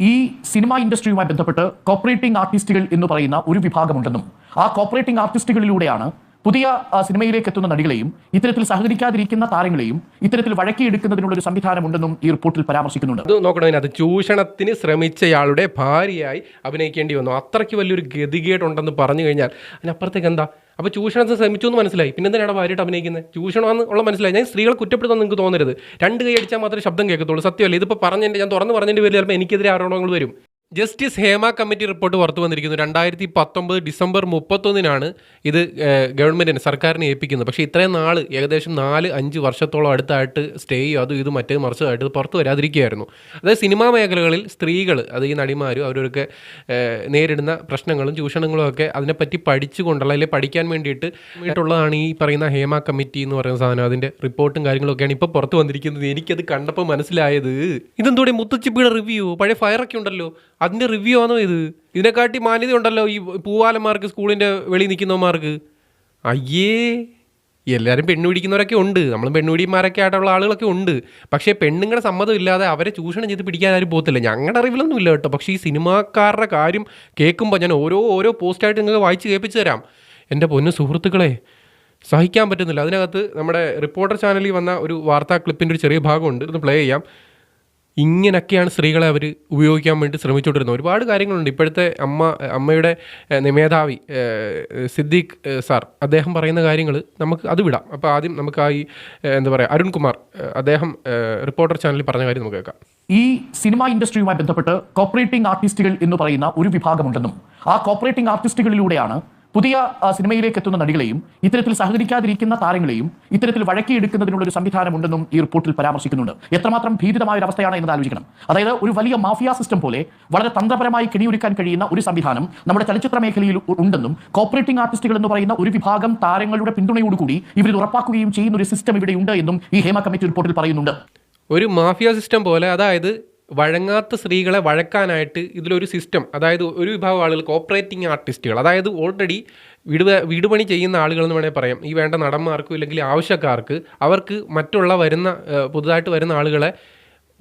ഈ സിനിമ ഇൻഡസ്ട്രിയുമായി ബന്ധപ്പെട്ട് കോപ്പറേറ്റിംഗ് ആർട്ടിസ്റ്റുകൾ എന്ന് പറയുന്ന ഒരു വിഭാഗമുണ്ടെന്നും ആ കോപ്പറേറ്റിംഗ് ആർട്ടിസ്റ്റുകളിലൂടെയാണ് പുതിയ സിനിമയിലേക്ക് എത്തുന്ന നടികളെയും ഇത്തരത്തിൽ സഹകരിക്കാതിരിക്കുന്ന താരങ്ങളെയും ഇത്തരത്തിൽ വഴക്കിയെടുക്കുന്നതിനുള്ള ഒരു സംവിധാനമുണ്ടെന്നും ഈ റിപ്പോർട്ടിൽ പരാമർശിക്കുന്നുണ്ട്. അത് നോക്കണതിനകത്ത് ചൂഷണത്തിന് ശ്രമിച്ചയാളുടെ ഭാര്യയായി അഭിനയിക്കേണ്ടി വന്നു. അത്രയ്ക്ക് വലിയൊരു ഗതികേടുണ്ടെന്ന് പറഞ്ഞു കഴിഞ്ഞാൽ അതിനപ്പുറത്തേക്ക് എന്താ? അപ്പോൾ ചൂഷണത്തിന് ശ്രമിച്ചു എന്ന് മനസ്സിലായി. പിന്നെ എന്തിനാണ് ഭാര്യയായിട്ട് അഭിനയിക്കുന്നത്? ചൂഷണമെന്ന് ഉള്ള മനസ്സിലായി. ഞാൻ സ്ത്രീകളെ കുറ്റപ്പെടുത്താൻ നിങ്ങൾക്ക് തോന്നരുത്. രണ്ട് കൈ അടിച്ചാൽ മാത്രമേ ശബ്ദം കേൾക്കത്തുള്ളൂ. സത്യമല്ല? ഇതിപ്പോൾ പറഞ്ഞതിന്റെ ഞാൻ തുറന്ന് പറഞ്ഞതിന്റെ പേരിൽ ചിലപ്പോൾ എനിക്കെതിരെ ആരോപണങ്ങൾ വരും. ജസ്റ്റിസ് ഹേമ കമ്മിറ്റി റിപ്പോർട്ട് പുറത്തു വന്നിരിക്കുന്നു. രണ്ടായിരത്തി പത്തൊമ്പത് ഡിസംബർ മുപ്പത്തൊന്നിനാണ് ഇത് ഗവൺമെന്റിന് സർക്കാരിനെ ഏൽപ്പിക്കുന്നത്. പക്ഷേ ഇത്രയും നാൾ ഏകദേശം നാല് അഞ്ച് വർഷത്തോളം അടുത്തായിട്ട് സ്റ്റേ ചെയ്യും. അതും ഇത് മറ്റേ മറിച്ചതായിട്ട് പുറത്തു വരാതിരിക്കുകയായിരുന്നു. അതായത് സിനിമാ മേഖലകളിൽ സ്ത്രീകൾ അത് ഈ നടിമാരും അവരൊക്കെ നേരിടുന്ന പ്രശ്നങ്ങളും ചൂഷണങ്ങളും ഒക്കെ അതിനെപ്പറ്റി പഠിച്ചുകൊണ്ടുള്ള അല്ലെങ്കിൽ പഠിക്കാൻ വേണ്ടിയിട്ട് വേണ്ടിയിട്ടുള്ളതാണ് ഈ പറയുന്ന ഹേമ കമ്മിറ്റി എന്ന് പറയുന്ന സാധനം. അതിന്റെ റിപ്പോർട്ടും കാര്യങ്ങളൊക്കെയാണ് ഇപ്പോൾ പുറത്ത് വന്നിരിക്കുന്നത്. എനിക്കത് കണ്ടപ്പോൾ മനസ്സിലായത് ഇതെന്തോടെ മുത്തച്ചിപ്പിയുടെ റിവ്യൂ? പഴയ ഫയറൊക്കെ ഉണ്ടല്ലോ. അതിന്റെ റിവ്യൂ ആണോ ഇത്? ഇതിനെക്കാട്ടി മാന്യത ഉണ്ടല്ലോ ഈ പൂവാലന്മാർക്ക് സ്കൂളിന്റെ വെളി നിൽക്കുന്നവന്മാർക്ക്. അയ്യേ എല്ലാവരും പെണ്ണു പിടിക്കുന്നവരൊക്കെ ഉണ്ട്. നമ്മളും പെണ്ണുപിടിമാരൊക്കെ ആയിട്ടുള്ള ആളുകളൊക്കെ ഉണ്ട്. പക്ഷേ പെണ്ണുങ്ങളുടെ സമ്മതം ഇല്ലാതെ അവരെ ചൂഷണം ചെയ്ത് പിടിക്കാൻ ആരും പോകത്തില്ല. ഞങ്ങളുടെ അറിവിലൊന്നും ഇല്ല കേട്ടോ. പക്ഷേ ഈ സിനിമാക്കാരുടെ കാര്യം കേൾക്കുമ്പോൾ ഞാൻ ഓരോ ഓരോ പോസ്റ്റായിട്ട് നിങ്ങൾക്ക് വായിച്ച് കേൾപ്പിച്ച് തരാം. എന്റെ പൊന്നു സുഹൃത്തുക്കളെ സഹിക്കാൻ പറ്റുന്നില്ല. അതിനകത്ത് നമ്മുടെ റിപ്പോർട്ടർ ചാനലിൽ വന്ന ഒരു വാർത്താ ക്ലിപ്പിന്റെ ഒരു ചെറിയ ഭാഗമുണ്ട്. ഒന്ന് പ്ലേ ചെയ്യാം. ഇങ്ങനെയൊക്കെയാണ് സ്ത്രീകളെ അവർ ഉപയോഗിക്കാൻ വേണ്ടി ശ്രമിച്ചുകൊണ്ടിരുന്നത്. ഒരുപാട് കാര്യങ്ങളുണ്ട്. ഇപ്പോഴത്തെ അമ്മ അമ്മയുടെ നിമേധാവി സിദ്ദീഖ് സാർ അദ്ദേഹം പറയുന്ന കാര്യങ്ങൾ നമുക്ക് അത് വിടാം. അപ്പോൾ ആദ്യം നമുക്ക് ആ ഈ എന്താ പറയുക അരുൺകുമാർ അദ്ദേഹം റിപ്പോർട്ടർ ചാനലിൽ പറഞ്ഞ കാര്യം നമുക്ക് കേൾക്കാം. ഈ സിനിമ ഇൻഡസ്ട്രിയുമായി ബന്ധപ്പെട്ട് കോപ്പറേറ്റിംഗ് ആർട്ടിസ്റ്റുകൾ എന്ന് പറയുന്ന ഒരു വിഭാഗമുണ്ടെന്നും ആ കോപ്പറേറ്റിംഗ് ആർട്ടിസ്റ്റുകളിലൂടെയാണ് പുതിയ സിനിമയിലേക്ക് എത്തുന്ന നടികളെയും ഇത്തരത്തിൽ സഹകരിക്കാതിരിക്കുന്ന താരങ്ങളെയും ഇത്തരത്തിൽ വഴക്കിയെടുക്കുന്നതിനുള്ള ഒരു സംവിധാനമുണ്ടെന്നും ഈ റിപ്പോർട്ടിൽ പരാമർശിക്കുന്നുണ്ട്. എത്രമാത്രം ഭീതിതമായ ഒരു അവസ്ഥയാണ് എന്നത് ആലോചിക്കണം. അതായത് ഒരു വലിയ മാഫിയ സിസ്റ്റം പോലെ വളരെ തന്ത്രപരമായി കെണിയൊരുക്കാൻ കഴിയുന്ന ഒരു സംവിധാനം നമ്മുടെ ചലച്ചിത്ര മേഖലയിൽ ഉണ്ടെന്നും കോപ്പറേറ്റിംഗ് ആർട്ടിസ്റ്റുകൾ എന്ന് പറയുന്ന ഒരു വിഭാഗം താരങ്ങളുടെ പിന്തുണയോടുകൂടി ഇവർ ഉറപ്പാക്കുകയും ചെയ്യുന്ന ഒരു സിസ്റ്റം ഇവിടെ ഉണ്ട് എന്നും ഈ ഹേമ കമ്മിറ്റി റിപ്പോർട്ടിൽ പറയുന്നുണ്ട്. ഒരു മാഫിയ സിസ്റ്റം പോലെ അതായത് വഴങ്ങാത്ത സ്ത്രീകളെ വഴക്കാനായിട്ട് ഇതിലൊരു സിസ്റ്റം അതായത് ഒരു വിഭാഗം ആളുകൾ കോപ്പറേറ്റിംഗ് ആർട്ടിസ്റ്റുകൾ അതായത് ഓൾറെഡി വീട് വീടുപണി ചെയ്യുന്ന ആളുകൾ എന്ന് വേണമെങ്കിൽ പറയാം. ഈ വേണ്ട നടന്മാർക്കും ഇല്ലെങ്കിൽ ആവശ്യക്കാർക്ക് അവർക്ക് മറ്റുള്ള വരുന്ന പുതുതായിട്ട് വരുന്ന ആളുകളെ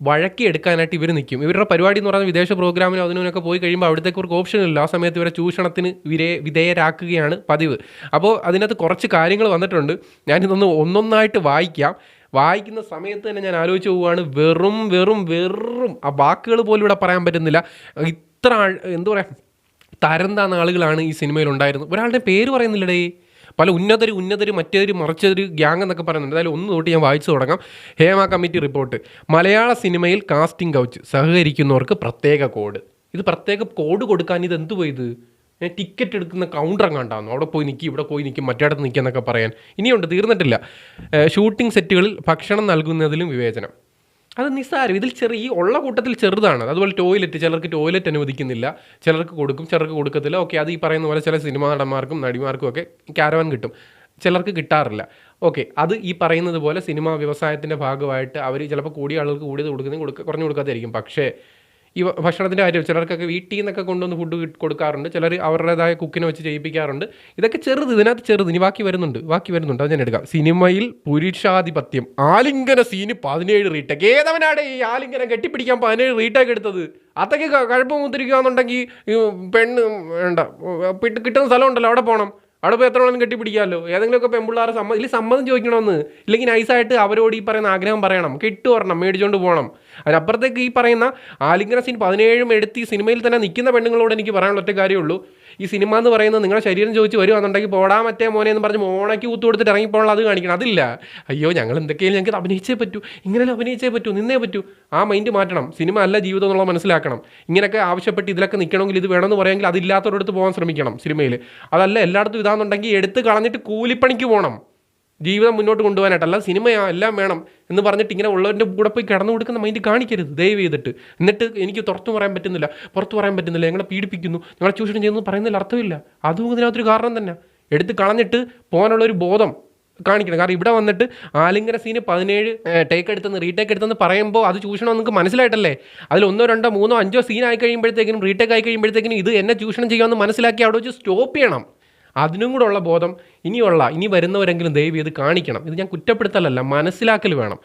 വഴക്കി എടുക്കാനായിട്ട് ഇവർ നിൽക്കും ഇവരുടെ പരിപാടി എന്ന് പറയുന്നത് വിദേശ പ്രോഗ്രാമിനും അതിനൊക്കെ പോയി കഴിയുമ്പോൾ അവിടത്തേക്ക് ഓപ്ഷൻ ഇല്ല. ആ സമയത്ത് ഇവരെ ചൂഷണത്തിന് വിരേ വിധേയരാക്കുകയാണ് പതിവ്. അപ്പോൾ അതിനകത്ത് കുറച്ച് കാര്യങ്ങൾ വന്നിട്ടുണ്ട്. ഞാനിതൊന്ന് ഒന്നൊന്നായിട്ട് വായിക്കാം. വായിക്കുന്ന സമയത്ത് തന്നെ ഞാൻ ആലോചിച്ച് പോവുകയാണ് വെറും വെറും വെറും ആ വാക്കുകൾ പോലും ഇവിടെ പറയാൻ പറ്റുന്നില്ല. ഇത്ര എന്താ പറയുക തരം താന്ന ആളുകളാണ് ഈ സിനിമയിൽ ഉണ്ടായിരുന്നത്. ഒരാളുടെ പേര് പറയുന്നില്ലടേ. പല ഉന്നതർ ഉന്നതർ മറ്റേതൊരു മറിച്ചൊരു ഗ്യാങ് എന്നൊക്കെ പറയുന്നുണ്ട്. അതായത് ഒന്ന് തൊട്ട് ഞാൻ വായിച്ചു തുടങ്ങാം. Hema committee report. മലയാള സിനിമയിൽ കാസ്റ്റിംഗ് കൗച്ച് സഹകരിക്കുന്നവർക്ക് പ്രത്യേക കോഡ്. ഇത് പ്രത്യേക കോഡ് കൊടുക്കാൻ ഇത്? എന്തു പോയത് ഞാൻ ടിക്കറ്റ് എടുക്കുന്ന കൗണ്ടർ കണ്ടാന്നു അവിടെ പോയി നിൽക്കി ഇവിടെ പോയി നിൽക്കും മറ്റേടത്ത് നിൽക്കുക എന്നൊക്കെ പറയാൻ. ഇനിയുണ്ട് തീർന്നിട്ടില്ല. ഷൂട്ടിംഗ് സെറ്റുകളിൽ ഭക്ഷണം നൽകുന്നതിലും വിവേചനം. അത് നിസ്സാരം. ഇതിൽ ചെറിയ ഈ ഉള്ള കൂട്ടത്തിൽ ചെറുതാണ്. അതുപോലെ ടോയ്ലറ്റ് ചിലർക്ക് ടോയ്ലറ്റ് അനുവദിക്കുന്നില്ല. ചിലർക്ക് കൊടുക്കും ചിലർക്ക് കൊടുക്കത്തില്ല. ഓക്കെ അത് ഈ പറയുന്ന പോലെ ചില സിനിമാ നടന്മാർക്കും നടിമാർക്കും ഒക്കെ ക്യാരവാൻ കിട്ടും. ചിലർക്ക് കിട്ടാറില്ല. ഓക്കെ അത് ഈ പറയുന്നത് പോലെ സിനിമാ വ്യവസായത്തിന്റെ ഭാഗമായിട്ട് അവർ ചിലപ്പോൾ കൂടിയ ആളുകൾക്ക് കൂടിയത് കൊടുക്കുന്നതും കൊടുക്ക കുറഞ്ഞു കൊടുക്കാതായിരിക്കും പക്ഷേ ഈ ഭക്ഷണത്തിന്റെ കാര്യം ചിലർക്കൊക്കെ വീട്ടിൽ നിന്നൊക്കെ കൊണ്ടുവന്ന് ഫുഡ് കൊടുക്കാറുണ്ട്. ചിലർ അവരുടേതായ കുക്കിനെ വെച്ച് ചെയ്യിപ്പിക്കാറുണ്ട്. ഇതൊക്കെ ചെറുത് ഇതിനകത്ത് ചെറുത്. ഇനി ബാക്കി വരുന്നുണ്ട്. ബാക്കി വരുന്നുണ്ട്. അത് ഞാൻ എടുക്കാം. സിനിമയിൽ പുരുഷാധിപത്യം. ആലിംഗന സീന് പതിനേഴ് റീടേക്ക് ഏതവനാടെ ഈ ആലിംഗനം കെട്ടിപ്പിടിക്കാൻ പതിനേഴ് റീടേക്ക് എടുത്തത്? അതൊക്കെ കഴപ്പം മുത്തിരിക്കുകയാണെന്നുണ്ടെങ്കിൽ എന്നുണ്ടെങ്കിൽ പെണ്ണ് വേണ്ട. കിട്ടുന്ന സ്ഥലമുണ്ടല്ലോ. അവിടെ പോകണം അവിടെ പോയി എത്ര വേണം കെട്ടിപ്പിടിക്കാമല്ലോ? ഏതെങ്കിലുമൊക്കെ പെമ്പിള്ളാരെ സമ്മതം ഇല്ലെങ്കിൽ സമ്മതം ചോദിക്കണമെന്ന്. ഇല്ലെങ്കിൽ നൈസായിട്ട് അവരോട് ഈ പറയുന്ന ആഗ്രഹം പറയണം. കിട്ടു വരണം മേടിച്ചുകൊണ്ട് പോകണം. അതിനപ്പുറത്തേക്ക് ഈ പറയുന്ന ആലിംഗന സീൻ പതിനേഴും എടുത്ത് ഈ സിനിമയിൽ തന്നെ നിൽക്കുന്ന പെണ്ണുങ്ങളോട് എനിക്ക് പറയാനുള്ള ഒറ്റ കാര്യമുള്ളൂ ഈ സിനിമ എന്ന് പറയുന്നത് നിങ്ങളുടെ ശരീരം ചോദിച്ച് വരുവാന്നുണ്ടെങ്കിൽ പോടാ മറ്റേ മോനെ എന്ന് പറഞ്ഞ് മോണയ്ക്ക് ഊത്ത് കൊടുത്തിട്ട് ഇറങ്ങിപ്പോഴുള്ള അത് കാണിക്കണം. അതില്ല. അയ്യോ ഞങ്ങൾ എന്തൊക്കെയാണ് ഞങ്ങൾക്ക് അഭിനയിച്ചേ പറ്റൂ. ഇങ്ങനെ അഭിനയിച്ചേ പറ്റൂ. നിന്നേ പറ്റൂ. ആ മൈൻഡ് മാറ്റണം. സിനിമ അല്ല ജീവിതം എന്നുള്ളത് മനസ്സിലാക്കണം. ഇങ്ങനെയൊക്കെ ആവശ്യപ്പെട്ട് ഇതിലൊക്കെ നിൽക്കണമെങ്കിൽ ഇത് വേണമെന്ന് പറയുമെങ്കിൽ അതില്ലാത്തവരടുത്ത് പോകാൻ ശ്രമിക്കണം സിനിമയിൽ അതല്ല എല്ലായിടത്തും ഇതാണെന്നുണ്ടെങ്കിൽ എടുത്ത് കളഞ്ഞിട്ട് കൂലിപ്പണിക്ക് പോകണം. ജീവിതം മുന്നോട്ട് കൊണ്ടുപോകാനായിട്ടല്ല സിനിമയാ എല്ലാം വേണം എന്ന് പറഞ്ഞിട്ട് ഇങ്ങനെ ഉള്ളവരുടെ കൂടെ പോയി കിടന്നു കൊടുക്കുന്ന മൈൻഡ് കാണിക്കരുത് ദയവ് ചെയ്തിട്ട്. എന്നിട്ട് എനിക്ക് തുറത്തു പറയാൻ പറ്റുന്നില്ല പുറത്തു പറയാൻ പറ്റുന്നില്ല ഞങ്ങളെ പീഡിപ്പിക്കുന്നു ഞങ്ങളെ ചൂഷണം ചെയ്യുന്നു പറയുന്നതിൽ അർത്ഥമില്ല. അതും ഇതിനകത്തൊരു കാരണം തന്നെ. എടുത്ത് കളഞ്ഞിട്ട് പോകാനുള്ള ഒരു ബോധം കാണിക്കണം. കാരണം ഇവിടെ വന്നിട്ട് ആലിംഗന സീന് പതിനേഴ് ടേക്ക് എടുത്തെന്ന് റീടേക്ക് എടുത്തെന്ന് പറയുമ്പോൾ അത് ചൂഷണം നിങ്ങൾക്ക് മനസ്സിലായിട്ടല്ലേ? അതിൽ ഒന്നോ രണ്ടോ മൂന്നോ അഞ്ചോ സീൻ ആയി കഴിയുമ്പോഴത്തേക്കിനും റീടേക്ക് ആയി കഴിയുമ്പോഴത്തേക്കിനും ഇത് എന്നെ ചൂഷണം ചെയ്യാമെന്ന് മനസ്സിലാക്കി അവിടെ വെച്ച് സ്റ്റോപ്പ് ചെയ്യണം. അതിനും കൂടെ ഉള്ള ബോധം ഇനിയുള്ള ഇനി വരുന്നവരെങ്കിലും ദയവ് ഇത് കാണിക്കണം. ഇത് ഞാൻ കുറ്റപ്പെടുത്തലല്ല മനസ്സിലാക്കൽ വേണം.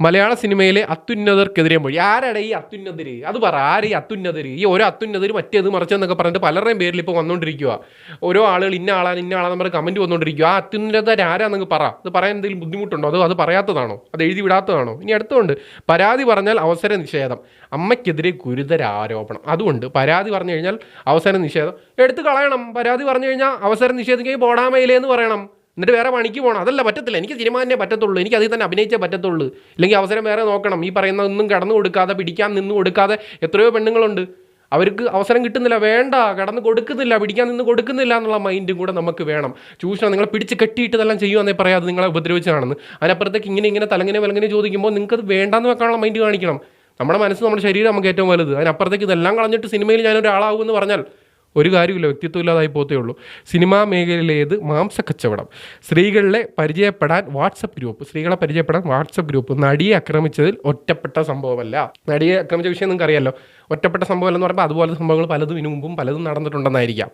മലയാള സിനിമയിലെ അത്യുന്നതർക്കെതിരെ മൊഴി. ആരാടെ ഈ അത്യുന്നതര്? അത് പറ ആര് ഈ അത്യുന്നതര്? ഈ ഓരോ അത്യുന്നതര് മറ്റേത് മറിച്ചെന്നൊക്കെ പറഞ്ഞിട്ട് പലരുടെയും പേരിൽ ഇപ്പോൾ വന്നുകൊണ്ടിരിക്കുക ഓരോ ആളുകൾ ഇന്ന ആളാണ് ഇന്ന ആളാന്ന് പറഞ്ഞ് കമന്റ് വന്നുകൊണ്ടിരിക്കുക ആ അത്യുന്നതർ ആരാന്നൊക്കെ പറ. അത് പറയാൻ എന്തെങ്കിലും ബുദ്ധിമുട്ടുണ്ടോ? അതോ അത് പറയാത്തതാണോ? അത് എഴുതി വിടാത്തതാണോ? ഇനി അടുത്തുകൊണ്ട് പരാതി പറഞ്ഞാൽ അവസര നിഷേധം. അമ്മയ്ക്കെതിരെ ഗുരുതര ആരോപണം. അതുകൊണ്ട് പരാതി പറഞ്ഞു കഴിഞ്ഞാൽ അവസര നിഷേധം. എടുത്തു കളയണം. പരാതി പറഞ്ഞു കഴിഞ്ഞാൽ അവസരം നിഷേധിക്കുകയും പോടാമയിലേ എന്ന് പറയണം. എന്നിട്ട് വേറെ പണിക്ക് പോകണം അതല്ല പറ്റത്തില്ല. എനിക്ക് സിനിമ തന്നെ പറ്റത്തുള്ളൂ. എനിക്ക് അതിൽ തന്നെ അഭിനയിച്ചേ പറ്റത്തുള്ളൂ. ഇല്ലെങ്കിൽ അവസരം വേറെ നോക്കണം. ഈ പറയുന്ന ഒന്നും കടന്നു കൊടുക്കാതെ പിടിക്കാൻ നിന്ന് കൊടുക്കാതെ എത്രയോ പെണ്ണുങ്ങളുണ്ട്. അവർക്ക് അവസരം കിട്ടുന്നില്ല. വേണ്ട കടന്ന് കൊടുക്കുന്നില്ല പിടിക്കാൻ നിന്ന് കൊടുക്കുന്നില്ല എന്നുള്ള മൈൻഡും കൂടെ നമുക്ക് വേണം. ചൂഷണം നിങ്ങളെ പിടിച്ച് കെട്ടിയിട്ട് ഇതെല്ലാം ചെയ്യുമെന്നേ പറയാതെ നിങ്ങളെ ഉപദ്രവിച്ചാണെന്ന് അതിനപ്പുറത്തേക്ക് ഇങ്ങനെ ഇങ്ങനെ തലങ്ങനെ വലങ്ങനെ ചോദിക്കുമ്പോൾ നിങ്ങൾക്ക് അത് വേണ്ടാന്ന് വെക്കാനുള്ള മൈൻഡ് കാണിക്കണം. നമ്മുടെ മനസ്സ് നമ്മുടെ ശരീരം നമുക്ക് ഏറ്റവും വലുത്. അതിനപ്പുറത്തേക്ക് ഇതെല്ലാം കളഞ്ഞിട്ട് സിനിമയിൽ ഞാൻ ഞാനൊരാളാവുമെന്ന് പറഞ്ഞാൽ ഒരു കാര്യമില്ല വ്യക്തിത്വം ഇല്ലാതായി പോത്തേ ഉള്ളൂ. സിനിമാ മേഖലയിലേത് മാംസ കച്ചവടം സ്ത്രീകളെ പരിചയപ്പെടാൻ വാട്സപ്പ് ഗ്രൂപ്പ് സ്ത്രീകളെ പരിചയപ്പെടാൻ വാട്സപ്പ് ഗ്രൂപ്പ് നടിയെ ആക്രമിച്ചതിൽ ഒറ്റപ്പെട്ട സംഭവമല്ല. നടിയെ ആക്രമിച്ച വിഷയം നിങ്ങൾക്ക് അറിയാലോ ഒറ്റപ്പെട്ട സംഭവമല്ലെന്ന് പറയുമ്പോൾ അതുപോലത്തെ സംഭവങ്ങൾ പലതും ഇതിനു മുമ്പും പലതും നടന്നിട്ടുണ്ടെന്നായിരിക്കാം.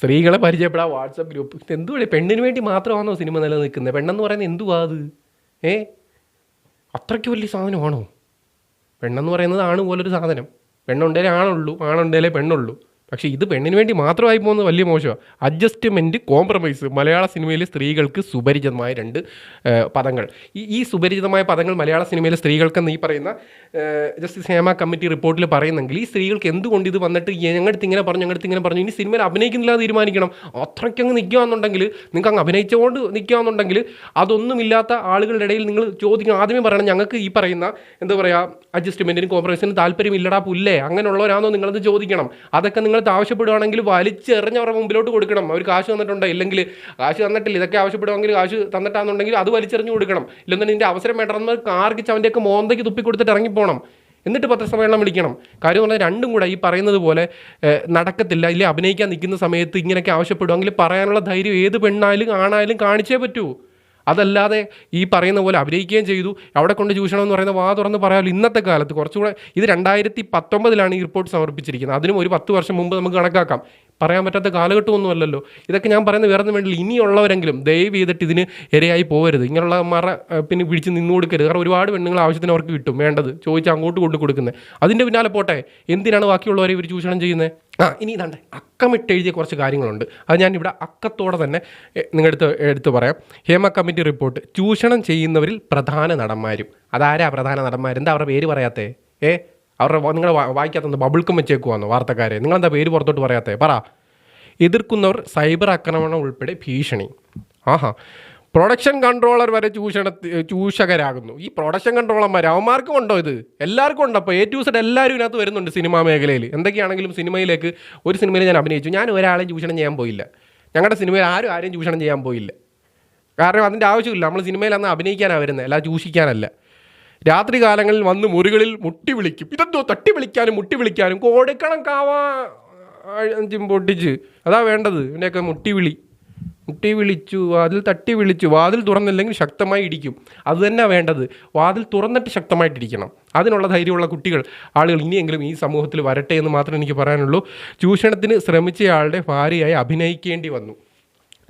സ്ത്രീകളെ പരിചയപ്പെടാൻ വാട്സപ്പ് ഗ്രൂപ്പ്. എന്തുവഴി പെണ്ണിന് വേണ്ടി മാത്രമാണോ സിനിമ നിലനിൽക്കുന്നത്? പെണ്ണെന്ന് പറയുന്നത് എന്തുവാ അത്? ഏ? അത്രയ്ക്ക് വലിയ സാധനമാണോ? പെണ്ണെന്ന് പറയുന്നത് ആണ് പോലൊരു സാധനം. പെണ്ണുണ്ടേലേ ആണുള്ളൂ ആണുണ്ടേലേ പെണ്ണുള്ളൂ. പക്ഷേ ഇത് പെണ്ണിന് വേണ്ടി മാത്രമായി പോകുന്നത് വലിയ മോശമാണ് അഡ്ജസ്റ്റ്മെന്റ് കോംപ്രമൈസ് മലയാള സിനിമയിലെ സ്ത്രീകൾക്ക് സുപരിചിതമായ രണ്ട് പദങ്ങൾ. ഈ ഈ സുപരിചിതമായ പദങ്ങൾ മലയാള സിനിമയിലെ സ്ത്രീകൾക്കെന്ന് ഈ പറയുന്ന ജസ്റ്റിസ് ഹേമ കമ്മിറ്റി റിപ്പോർട്ടിൽ പറയുന്നെങ്കിൽ ഈ സ്ത്രീകൾക്ക് എന്തുകൊണ്ട് ഇത് വന്നിട്ട് ഞങ്ങളടുത്ത് ഇങ്ങനെ പറഞ്ഞു ഞങ്ങളുടെ ഇങ്ങനെ പറഞ്ഞു ഇനി സിനിമയിൽ അഭിനയിക്കുന്നില്ല തീരുമാനിക്കണം? അത്രയ്ക്കങ്ങ് നിൽക്കുകയെന്നുണ്ടെങ്കിൽ നിങ്ങൾക്ക് അങ്ങ് അഭിനയിച്ചുകൊണ്ട് നിൽക്കുകയെന്നുണ്ടെങ്കിൽ അതൊന്നുമില്ലാത്ത ആളുകളുടെ ഇടയിൽ നിങ്ങൾ ചോദിക്കണം. ആദ്യമേ പറയണം ഞങ്ങൾക്ക് ഈ പറയുന്ന എന്താ പറയുക അഡ്ജസ്റ്റ്മെന്റിനും കോംപ്രമൈസിനും താല്പര്യമില്ലടാ പുല്ലേ? അങ്ങനെയുള്ളവരാണോ നിങ്ങളത് ചോദിക്കണം. അതൊക്കെ നിങ്ങൾ ആവശ്യപ്പെടുവാണെങ്കിൽ വലിച്ചെറിഞ്ഞ് അവരുടെ മുമ്പിലോട്ട് കൊടുക്കണം. അവർ കാശ് തന്നിട്ടുണ്ടോ? ഇല്ലെങ്കിൽ കാശ് തന്നിട്ടില്ല. ഇതൊക്കെ ആവശ്യപ്പെടുവാണെങ്കിൽ കാശ് തന്നിട്ടാണെന്നുണ്ടെങ്കിൽ അത് വലിച്ചെറിഞ്ഞ് കൊടുക്കണം. ഇല്ലെന്നുണ്ടെങ്കിൽ ഇതിന്റെ അവസരം വേണ്ടെന്ന് കാർക്കിച്ച് അവന്റെയൊക്കെ മോന്തയ്ക്ക് തുപ്പി കൊടുത്തിട്ട് ഇറങ്ങിപ്പോണം. എന്നിട്ട് പത്രസമ്മേളനം വിളിക്കണം. കാര്യം എന്ന് പറഞ്ഞാൽ രണ്ടും കൂടെ ഈ പറയുന്നത് പോലെ നടക്കത്തില്ല. ഇല്ലെങ്കിൽ അഭിനയിക്കാൻ നിൽക്കുന്ന സമയത്ത് ഇങ്ങനെയൊക്കെ ആവശ്യപ്പെടുമെങ്കിൽ പറയാനുള്ള ധൈര്യം ഏത് പെണ്ണായാലും ആണായാലും കാണിച്ചേ പറ്റൂ. അതല്ലാതെ ഈ പറയുന്ന പോലെ അഭിനയിക്കുകയും ചെയ്തു. അവിടെ കൊണ്ട് ചൂഷണം എന്ന് പറയുന്ന വാ തുറന്ന് പറയാമല്ലോ ഇന്നത്തെ കാലത്ത്. കുറച്ചുകൂടെ ഇത് രണ്ടായിരത്തി പത്തൊമ്പതിലാണ് ഈ റിപ്പോർട്ട് സമർപ്പിച്ചിരിക്കുന്നത്. അതിനും ഒരു പത്ത് വർഷം മുമ്പ് നമുക്ക് കണക്കാക്കാം. പറയാൻ പറ്റാത്ത കാലഘട്ടമൊന്നുമല്ലല്ലോ. ഇതൊക്കെ ഞാൻ പറയുന്നത് വേറെ വേണ്ടില്ല. ഇനിയുള്ളവരെങ്കിലും ദയവ് ചെയ്തിട്ട് ഇതിന് ഇരയായി പോകരുത് ഇങ്ങനെയുള്ള മറ പിന്നെ പിടിച്ച് നിന്നു കൊടുക്കരുത്. കാരണം ഒരുപാട് പെണ്ണുങ്ങൾ ആവശ്യത്തിന് അവർക്ക് കിട്ടും വേണ്ടത്. ചോദിച്ച് അങ്ങോട്ട് കൊണ്ടു കൊടുക്കുന്നത്. അതിന്റെ പിന്നാലെ പോട്ടെ. എന്തിനാണ് ബാക്കിയുള്ളവരെ ഇവർ ചൂഷണം ചെയ്യുന്നത് ആ ഇനി ഇതാണ്ട് അക്കമിട്ട് എഴുതിയ കുറച്ച് കാര്യങ്ങളുണ്ട്. അത് ഞാൻ ഇവിടെ അക്കത്തോടെ തന്നെ നിങ്ങളെടുത്ത് എടുത്ത് പറയാം. Hema committee report. ചൂഷണം ചെയ്യുന്നവരിൽ പ്രധാന നടന്മാരും. അതാരാ പ്രധാന നടന്മാർ എന്താ അവരുടെ പേര് പറയാത്തേ? ഏ അവരുടെ നിങ്ങൾ വായിക്കാത്ത ബബിൾക്കും വെച്ചേക്കുവാന്നോ വാർത്തക്കാരെ? നിങ്ങളെന്താ പേര് പുറത്തോട്ട് പറയാത്തേ? പറ. എതിർക്കുന്നവർ സൈബർ ആക്രമണം ഉൾപ്പെടെ ഭീഷണി. ആഹാ. പ്രൊഡക്ഷൻ കൺട്രോളർ വരെ ചൂഷണ ചൂഷകരാകുന്നു. ഈ പ്രൊഡക്ഷൻ കൺട്രോളർമാർ അവന്മാർക്കും ഉണ്ടോ ഇത്? എല്ലാവർക്കും ഉണ്ടോ? അപ്പോൾ എ ടു സെഡ് എല്ലാവരും ഇതിനകത്ത് വരുന്നുണ്ട് സിനിമാ മേഖലയിൽ എന്തൊക്കെയാണെങ്കിലും സിനിമയിലേക്ക് ഒരു സിനിമയിൽ ഞാൻ അഭിനയിച്ചു. ഞാൻ ഒരാളെയും ചൂഷണം ചെയ്യാൻ പോയില്ല. ഞങ്ങളുടെ സിനിമയിൽ ആരും ആരെയും ചൂഷണം ചെയ്യാൻ പോയില്ല. കാരണം അതിന്റെ ആവശ്യമില്ല. നമ്മൾ സിനിമയിൽ അന്ന് അഭിനയിക്കാനാണ് വരുന്നത് അല്ല ചൂഷിക്കാനല്ല. രാത്രി കാലങ്ങളിൽ വന്ന് മുറികളിൽ മുട്ടി വിളിക്കും. ഇതെന്തോ തട്ടി വിളിക്കാനും മുട്ടി വിളിക്കാനും കൊടുക്കണം കാവാ അഞ്ചും പൊട്ടിച്ച്. അതാ വേണ്ടത്. ഇവനെയൊക്കെ മുട്ടി വിളി. മുട്ടി വിളിച്ചു വാതിൽ തട്ടി വിളിച്ചു. വാതിൽ തുറന്നില്ലെങ്കിൽ ശക്തമായി ഇടിക്കും. അത് തന്നെ വേണ്ടത്. വാതിൽ തുറന്നിട്ട് ശക്തമായിട്ടിരിക്കണം അതിനുള്ള ധൈര്യമുള്ള കുട്ടികൾ ആളുകൾ ഇനിയെങ്കിലും ഈ സമൂഹത്തിൽ വരട്ടെ എന്ന് മാത്രമേ എനിക്ക് പറയാനുള്ളൂ. ചൂഷണത്തിന് ശ്രമിച്ചയാളുടെ ഭാര്യയായി അഭിനയിക്കേണ്ടി വന്നു.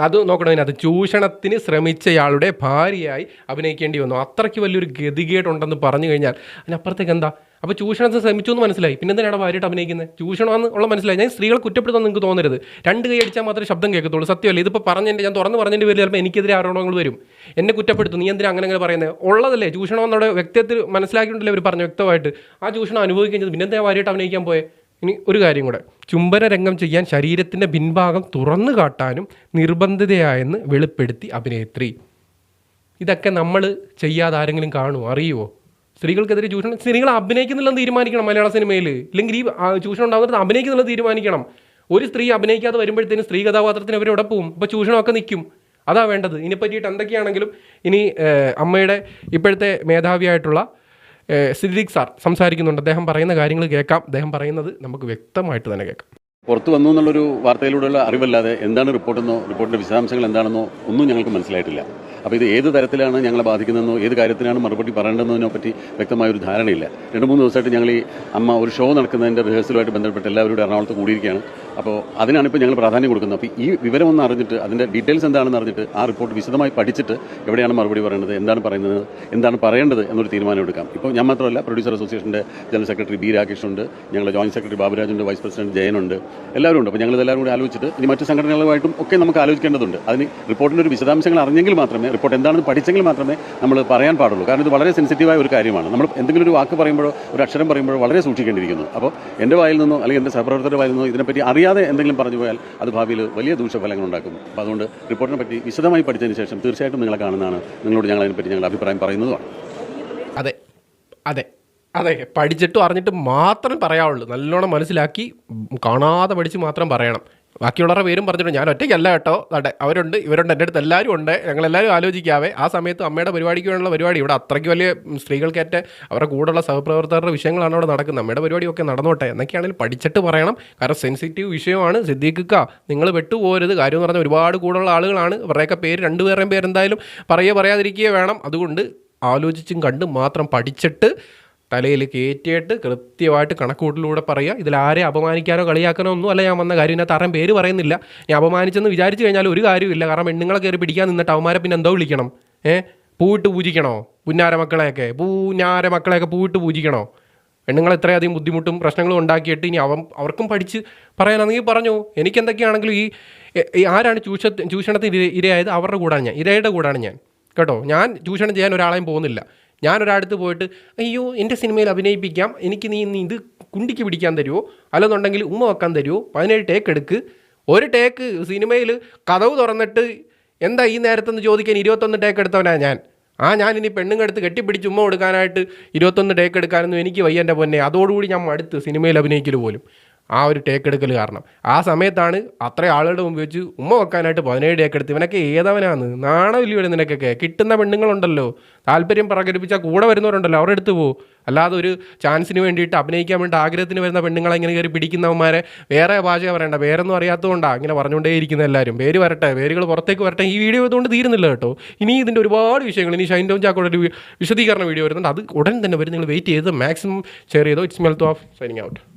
അത് നോക്കണം അതിനകത്ത് ചൂഷണത്തിന് ശ്രമിച്ചയാളുടെ ഭാര്യയായി അഭിനയിക്കേണ്ടി വന്നു. അത്രയ്ക്ക് വലിയൊരു ഗതികേടുണ്ടെന്ന് പറഞ്ഞു കഴിഞ്ഞാൽ അതിനപ്പുറത്തേക്ക് എന്താ? അപ്പോൾ ചൂഷണത്തിന് ശ്രമിച്ചു എന്ന് മനസ്സിലായി. പിന്നെ എന്തിനാണ് ഭാര്യയായിട്ട് അഭിനയിക്കുന്നത്? ചൂഷണമെന്ന് ഉള്ള മനസ്സിലായി. ഞാൻ സ്ത്രീകളെ കുറ്റപ്പെടുത്താൻ നിങ്ങൾക്ക് തോന്നരുത്. രണ്ട് കൈ അടിച്ചാൽ മാത്രമേ ശബ്ദം കേൾക്കത്തുള്ളൂ. സത്യമല്ല? ഇതിപ്പോൾ പറഞ്ഞതിന്റെ ഞാൻ തുറന്ന് പറഞ്ഞതിന്റെ പേരിൽ ചിലപ്പോൾ എനിക്കെതിരെ ആരോപണങ്ങൾ വരും. എന്നെ കുറ്റപ്പെടുത്തും. നീ എന്തിനാ അങ്ങനെ അങ്ങനെ പറയുന്നത് ഉള്ളതല്ലേ? ചൂഷണം എന്നോട് വ്യക്തിത്വത്തിൽ മനസ്സിലാക്കിയിട്ടുണ്ടല്ലേ അവർ പറഞ്ഞു വ്യക്തമായിട്ട്? ആ ചൂഷണം അനുഭവിക്കുന്നത് പിന്നെ എന്താ ഭാര്യയായിട്ട് അഭിനയിക്കാൻ പോയെ? ഇനി ഒരു കാര്യം കൂടെ. ചുംബന രംഗം ചെയ്യാൻ ശരീരത്തിന്റെ പിൻഭാഗം തുറന്നു കാട്ടാനും നിർബന്ധിതയായെന്ന് വെളിപ്പെടുത്തി അഭിനേത്രി. ഇതൊക്കെ നമ്മൾ ചെയ്യാതെ ആരെങ്കിലും കാണുമോ അറിയുമോ സ്ത്രീകൾക്കെതിരെ ചൂഷണം സ്ത്രീകൾ അഭിനയിക്കുന്നില്ലെന്ന് തീരുമാനിക്കണം മലയാള സിനിമയിൽ. ഇല്ലെങ്കിൽ ഈ ചൂഷണം ഉണ്ടാകുന്നത് അഭിനയിക്കുന്നില്ല തീരുമാനിക്കണം. ഒരു സ്ത്രീ അഭിനയിക്കാതെ വരുമ്പോഴത്തേനും സ്ത്രീ കഥാപാത്രത്തിന് അവർ എവിടെ പോവും. അപ്പോൾ ചൂഷണമൊക്കെ നിൽക്കും അതാ വേണ്ടത്. ഇതിനെ പറ്റിയിട്ട് എന്തൊക്കെയാണെങ്കിലും ഇനി അമ്മയുടെ ഇപ്പോഴത്തെ മേധാവിയായിട്ടുള്ള സിദ്ദിഖ് സാർ സംസാരിക്കുന്നുണ്ട്. അദ്ദേഹം പറയുന്ന കാര്യങ്ങൾ കേൾക്കാം. അദ്ദേഹം പറയുന്നത് നമുക്ക് വ്യക്തമായിട്ട് തന്നെ കേൾക്കാം. പുറത്തു വന്നു എന്നുള്ളൊരു വാർത്തയിലൂടെയുള്ള അറിവല്ലാതെ എന്താണ് റിപ്പോർട്ടെന്നോ റിപ്പോർട്ടിന്റെ വിശദാംശങ്ങൾ എന്താണെന്നോ ഒന്നും ഞങ്ങൾക്ക് മനസ്സിലായിട്ടില്ല. അപ്പോൾ ഇത് ഏത് തരത്തിലാണ് ഞങ്ങളെ ബാധിക്കുന്നതെന്നോ ഏത് കാര്യത്തിനാണ് മറുപടി പറയേണ്ടതെന്നതിനെ പറ്റി വ്യക്തമായ ഒരു ധാരണയില്ല. രണ്ട് മൂന്ന് ദിവസമായിട്ട് ഞങ്ങൾ ഈ അമ്മ ഒരു ഷോ നടക്കുന്നതിന്റെ റിഹേഴ്സലുമായിട്ട് ബന്ധപ്പെട്ട് എല്ലാവരും എറണാകുളത്ത് കൂടിയിരിക്കുകയാണ്. അപ്പോൾ അതിനാണ് ഇപ്പോൾ ഞങ്ങൾ പ്രാധാന്യം കൊടുക്കുന്നത്. അപ്പോൾ ഈ വിവരം ഒന്ന് അറിഞ്ഞിട്ട് അതിന്റെ ഡീറ്റെയിൽസ് എന്താണെന്ന് അറിഞ്ഞിട്ട് ആ റിപ്പോർട്ട് വിശദമായി പഠിച്ചിട്ട് എവിടെയാണ് മറുപടി പറയുന്നത് എന്താണ് പറയുന്നത് എന്താണ് പറയേണ്ടത് എന്നൊരു തീരുമാനം എടുക്കാം. ഇപ്പോൾ ഞാൻ മാത്രമല്ല പ്രൊഡ്യൂസർ അസോസിയേഷന്റെ ജനറൽ സെക്രട്ടറി ബി രാകേഷ് ഉണ്ട് ഞങ്ങളുടെ ജോയിന്റ് സെക്രട്ടറി ബാബുരാജ് ഉണ്ട് വൈസ് പ്രസിഡന്റ് ജയനുണ്ട് എല്ലാവരും ഉണ്ട്. അപ്പോൾ ഞങ്ങൾ ഇതെല്ലാവരും കൂടി ആലോചിച്ചിട്ട് ഇനി മറ്റ് സംഘടനകളുമായിട്ടും ഒക്കെ നമുക്ക് ആലോചിക്കേണ്ടതുണ്ട്. അതിന് റിപ്പോർട്ടിന്റെ ഒരു വിശദാംശങ്ങൾ അറിഞ്ഞെങ്കിൽ മാത്രമേ റിപ്പോർട്ട്. എന്താണെന്ന് പഠിച്ചെങ്കിൽ മാത്രമേ നമ്മൾ പറയാൻ പാടുള്ളൂ. കാരണം ഇത് വളരെ സെൻസിറ്റീവായ ഒരു കാര്യമാണ്. നമ്മൾ എന്തെങ്കിലും ഒരു വാക്ക് പറയുമ്പോഴോ ഒരു അക്ഷരം പറയുമ്പോഴോ വളരെ സൂക്ഷിക്കേണ്ടിയിരിക്കുന്നു. അപ്പോൾ എന്റെ വായിൽ നിന്നോ അല്ലെങ്കിൽ എന്റെ സഹപ്രവർത്തകരുടെ വായിൽ നിന്നോ ഇതിനെപ്പറ്റി അറിയാതെ എന്തെങ്കിലും പറഞ്ഞു പോയാൽ അത് ഭാവിയിൽ വലിയ ദൂഷ്യഫലങ്ങൾ ഉണ്ടാക്കും. അപ്പോൾ അതുകൊണ്ട് റിപ്പോർട്ടിനെ പറ്റി വിശദമായി പഠിച്ചതിന് ശേഷം തീർച്ചയായിട്ടും നിങ്ങളെ കാണുന്നതാണ്. നിങ്ങളോട് ഞങ്ങൾ അതിനെപ്പറ്റി ഞങ്ങളുടെ അഭിപ്രായം പറയുന്നതുമാണ്. അതെ. അതെ. അതെ. പഠിച്ചിട്ടും അറിഞ്ഞിട്ട് മാത്രം പറയാവുള്ളൂ. നല്ലോണം മനസ്സിലാക്കി കാണാതെ പഠിച്ച് മാത്രം പറയണം. ബാക്കിയുള്ളവരുടെ പേരും പറഞ്ഞിട്ടുണ്ട്. ഞാൻ ഒറ്റയ്ക്കല്ല കേട്ടോ. അതെ അവരുണ്ട് ഇവരുണ്ട് എന്റെ അടുത്ത് എല്ലാവരും ഉണ്ട്. ഞങ്ങളെല്ലാവരും ആലോചിക്കാവേ. ആ സമയത്ത് അമ്മയുടെ പരിപാടിക്ക് വേണ്ടിയുള്ള പരിപാടി. ഇവിടെ അത്രയ്ക്ക് വലിയ സ്ത്രീകൾക്കേറ്റ അവരുടെ കൂടെയുള്ള സഹപ്രവർത്തകരുടെ വിഷയങ്ങളാണ് അവിടെ നടക്കുന്നത്. അമ്മയുടെ പരിപാടിയൊക്കെ നടന്നോട്ടെ. എന്നൊക്കെയാണെങ്കിൽ പഠിച്ചിട്ട് പറയണം. കാരണം സെൻസിറ്റീവ് വിഷയമാണ്. സിദ്ദീഖിക്ക നിങ്ങൾ വെട്ടുപോകരുത് കാര്യം എന്ന് പറഞ്ഞാൽ ഒരുപാട് കൂടുള്ള ആളുകളാണ്. ഇവരുടെയൊക്കെ പേര് രണ്ടുപേരുടെയും പേരെന്തായാലും പറയുക പറയാതിരിക്കുകയോ വേണം. അതുകൊണ്ട് ആലോചിച്ചും കണ്ടും മാത്രം പഠിച്ചിട്ട് തലയിൽ കയറ്റിയിട്ട് കൃത്യമായിട്ട് കണക്കൂട്ടിലൂടെ പറയുക. ഇതിൽ ആരെ അപമാനിക്കാനോ കളിയാക്കാനോ ഒന്നും അല്ല ഞാൻ വന്ന കാര്യം. ഇതിനകത്ത് ആരും പേര് പറയുന്നില്ല. ഞാൻ അപമാനിച്ചെന്ന് വിചാരിച്ചു കഴിഞ്ഞാൽ ഒരു കാര്യമില്ല കാരണം പെണ്ണുങ്ങളെ കയറി പിടിക്കാൻ നിന്നിട്ട് അവന്മാരെ പിന്നെ എന്തോ വിളിക്കണം. ഏ? പൂവിട്ട് പൂജിക്കണോ? പുന്നാര മക്കളെയൊക്കെ പൂഞ്ഞാര മക്കളെയൊക്കെ പൂവിട്ട് പൂജിക്കണോ? പെണ്ണുങ്ങൾ ഇത്രയധികം ബുദ്ധിമുട്ടും പ്രശ്നങ്ങളും ഉണ്ടാക്കിയിട്ട് ഇനി അവൻ അവർക്കും പഠിച്ച് പറയാനാണെങ്കിൽ പറഞ്ഞു. എനിക്കെന്തൊക്കെയാണെങ്കിലും ഈ ആരാണ് ചൂഷ ചൂഷണത്തിന് ഇര- ഇരയായത്? അവരുടെ കൂടാണ് ഞാൻ. ഇരയുടെ കൂടാണ് ഞാൻ. കേട്ടോ? ഞാൻ ചൂഷണം ചെയ്യാൻ ഒരാളെയും പോകുന്നില്ല. ഞാൻ ഒരാടുത്ത് പോയിട്ട് അയ്യോ എന്റെ സിനിമയിൽ അഭിനയിപ്പിക്കാം. എനിക്ക് നീ നീ ഇത് കുണ്ടിക്ക് പിടിക്കാൻ തരുമോ അല്ലെന്നുണ്ടെങ്കിൽ ഉമ്മ വെക്കാൻ തരുമോ പതിനേഴ് ടേക്ക് എടുക്ക്. ഒരു ടേക്ക് സിനിമയിൽ കഥവ് തുറന്നിട്ട് എന്താ ഈ നേരത്തെന്ന് ചോദിക്കാൻ ഇരുപത്തൊന്ന് ടേക്ക് എടുത്തവനാ ഞാൻ. ആ ഞാൻ ഇനി പെണ്ണുങ്ങടുത്ത് കെട്ടിപ്പിടിച്ച് ഉമ്മ കൊടുക്കാനായിട്ട് ഇരുപത്തൊന്ന് ടേക്ക് എടുക്കാനൊന്നും എനിക്ക് വയ്യ എന്റെ പൊന്നെ. അതോടുകൂടി ഞാൻ അടുത്ത് സിനിമയിൽ അഭിനയിക്കൽ പോലും. ആ ഒരു ടേക്ക് എടുക്കൽ കാരണം. ആ സമയത്താണ് അത്ര ആളുകളുടെ മുമ്പ് വെച്ച് ഉമ്മ വെക്കാനായിട്ട് പതിനേഴ് ടേക്ക് എടുത്ത് ഇവനൊക്കെ ഏതവനാണ് നാണമില്ല നിനക്കൊക്കെ? കിട്ടുന്ന പെണ്ണുങ്ങളുണ്ടല്ലോ. താല്പര്യം പ്രകടിപ്പിച്ചാൽ കൂടെ വരുന്നവരുണ്ടല്ലോ. അവരുടെ അടുത്ത് പോകും അല്ലാതെ ഒരു ചാൻസിന് വേണ്ടിയിട്ട് അഭിനയിക്കാൻ വേണ്ടി ആഗ്രഹത്തിന് വരുന്ന പെണ്ണുങ്ങളെ ഇങ്ങനെ കയറി പിടിക്കുന്നവന്മാരെ വേറെ ഭാഷ പറയണ്ട. പേരൊന്നും അറിയാത്തതുകൊണ്ടാണ് ഇങ്ങനെ പറഞ്ഞുകൊണ്ടേ ഇരിക്കുന്ന എല്ലാവരും പേര് വരട്ടെ. പേരുകൾ പുറത്തേക്ക് വരട്ടെ. ഈ വീഡിയോ ഇതുകൊണ്ട് തീരുന്നില്ല കേട്ടോ. ഇനി ഇതിന്റെ ഒരുപാട് വിഷയങ്ങൾ. ഇനി ഷൈൻ ടോം ചാക്കോടെ ഒരു വിശദീകരണ വീഡിയോ വരുന്നുണ്ട്. അത് ഉടൻ തന്നെ വരും. നിങ്ങൾ വെയിറ്റ് ചെയ്ത് മാക്സിമം ഷെയർ ചെയ്തോ. It's melth of signing out